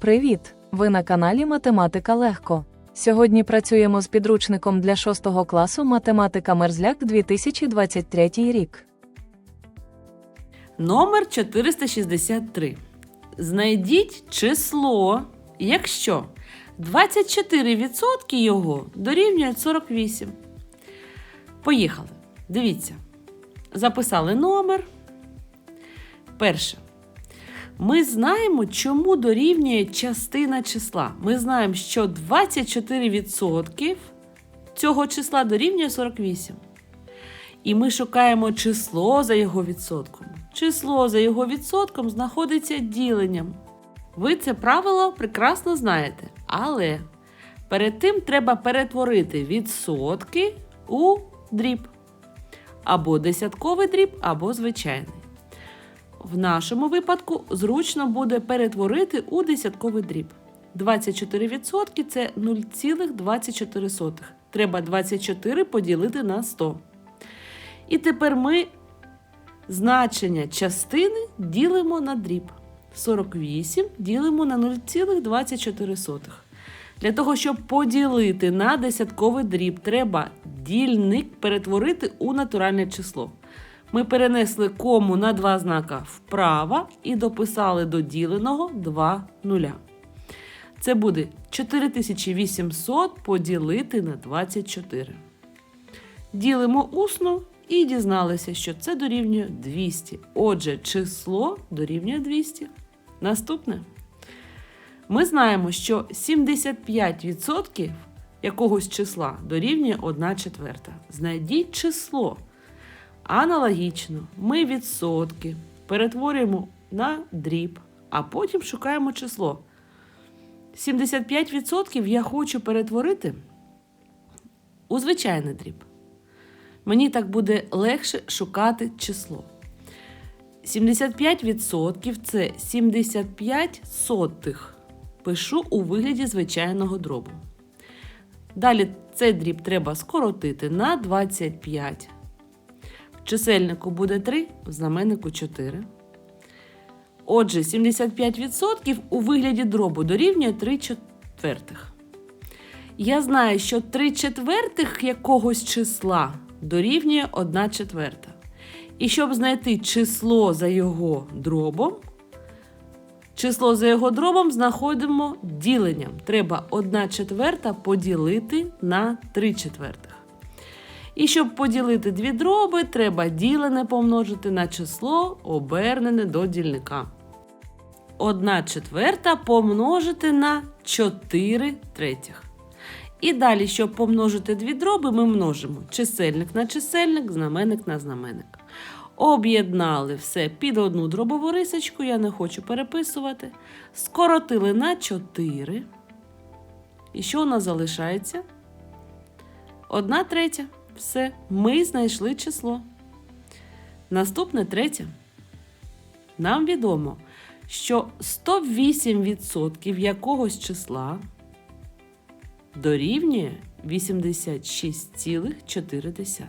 Привіт! Ви на каналі Математика Легко. Сьогодні працюємо з підручником для 6 класу Математика Мерзляк 2023 рік. Номер 463. Знайдіть число, якщо 24% його дорівнює 48. Поїхали. Дивіться. Записали номер. Перше. Ми знаємо, чому дорівнює частина числа. Ми знаємо, що 24% цього числа дорівнює 48. І ми шукаємо число за його відсотком. Число за його відсотком знаходиться діленням. Ви це правило прекрасно знаєте. Але перед тим треба перетворити відсотки у дріб. Або десятковий дріб, або звичайний. В нашому випадку зручно буде перетворити у десятковий дріб. 24% це 0,24. Треба 24 поділити на 100. І тепер ми значення частини ділимо на дріб. 48 ділимо на 0,24. Для того, щоб поділити на десятковий дріб, треба дільник перетворити у натуральне число. Ми перенесли кому на два знака вправо і дописали до діленого 2 нуля. Це буде 4800 поділити на 24. Ділимо усно і дізналися, що це дорівнює 200. Отже, число дорівнює 200. Наступне. Ми знаємо, що 75% якогось числа дорівнює 1 четверта. Знайдіть число. Аналогічно, ми відсотки перетворюємо на дріб, а потім шукаємо число. 75% я хочу перетворити у звичайний дріб. Мені так буде легше шукати число. 75% це 75 сотих. Пишу у вигляді звичайного дробу. Далі цей дріб треба скоротити на 25. Чисельнику буде 3, в знаменнику 4. Отже, 75% у вигляді дробу дорівнює 3 четвертих. Я знаю, що 3 четвертих якогось числа дорівнює 1 четверта. І щоб знайти число за його дробом, число за його дробом знаходимо діленням. Треба 1 четверта поділити на 3 четвертих. І щоб поділити дві дроби, треба ділене помножити на число, обернене до дільника. 1 четверта помножити на 4 третіх. І далі, щоб помножити дві дроби, ми множимо чисельник на чисельник, знаменник на знаменник. Об'єднали все під одну дробову рисочку, я не хочу переписувати. Скоротили на 4. І що у нас залишається? Одна третя. Все, ми знайшли число. Наступне третє. Нам відомо, що 108% якогось числа дорівнює 86,4.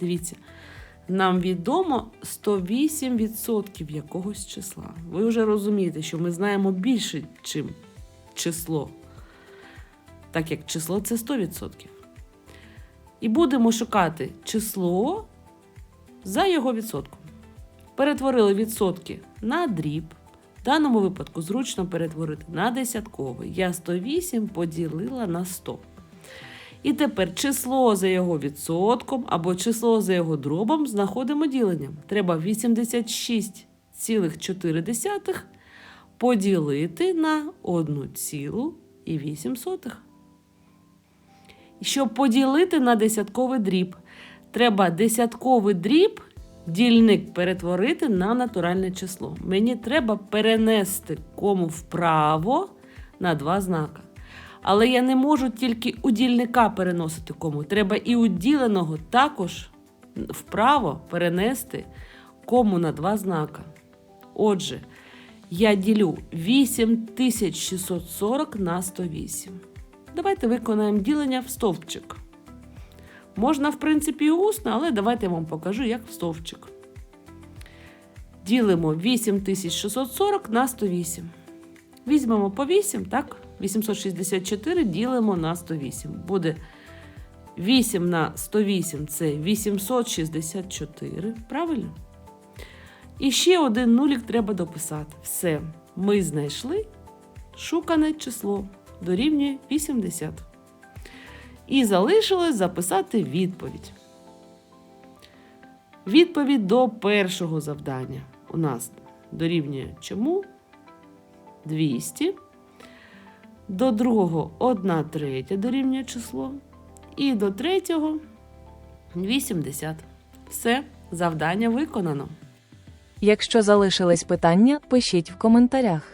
Дивіться, нам відомо 108% якогось числа. Ви вже розумієте, що ми знаємо більше, чим число, так як число це 100%. І будемо шукати число за його відсотком. Перетворили відсотки на дріб. В даному випадку зручно перетворити на десятковий. Я 108 поділила на 100. І тепер число за його відсотком або число за його дробом знаходимо діленням. Треба 86,4 поділити на 1,8. Щоб поділити на десятковий дріб, треба десятковий дріб дільник перетворити на натуральне число. Мені треба перенести кому вправо на два знака. Але я не можу тільки у дільника переносити кому. Треба і у діленого також вправо перенести кому на два знака. Отже, я ділю 8640 на 108. Давайте виконаємо ділення в стовпчик. Можна, в принципі, і усно, але давайте я вам покажу, як в стовпчик. Ділимо 8640 на 108. Візьмемо по 8, так? 864 ділимо на 108. Буде 8 на 108 це 864, правильно? І ще один нулік треба дописати. Все, ми знайшли шукане число дорівнює 80. І залишилось записати відповідь. Відповідь до першого завдання у нас дорівнює чому? 200. До другого 1 третя дорівнює число. І до третього 80. Все, завдання виконано. Якщо залишились питання, пишіть в коментарях.